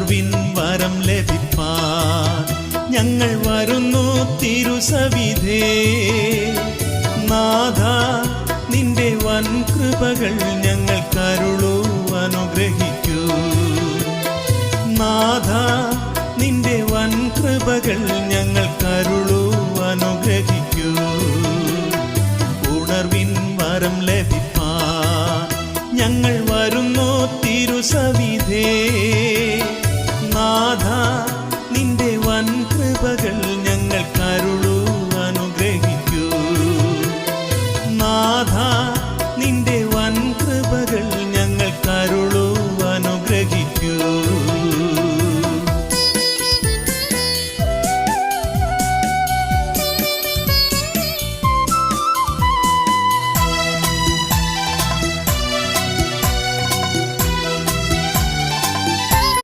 ഉണർവിൻ വരം ലഭിപ്പാൻ ഞങ്ങൾ വരുന്നു തിരുസവിധേ. നാഥ നിന്റെ വൻ കൃപകൾ ഞങ്ങൾ കരുളൂ അനുഗ്രഹിക്കൂ നാഥ നിന്റെ വൻ കൃപകൾ ഞങ്ങൾ കരുളൂ അനുഗ്രഹിക്കൂ ഉണർവിൻ വരം ലഭിപ്പാ ഞങ്ങൾ വരുന്നു തിരുസവിധേ. entreguei.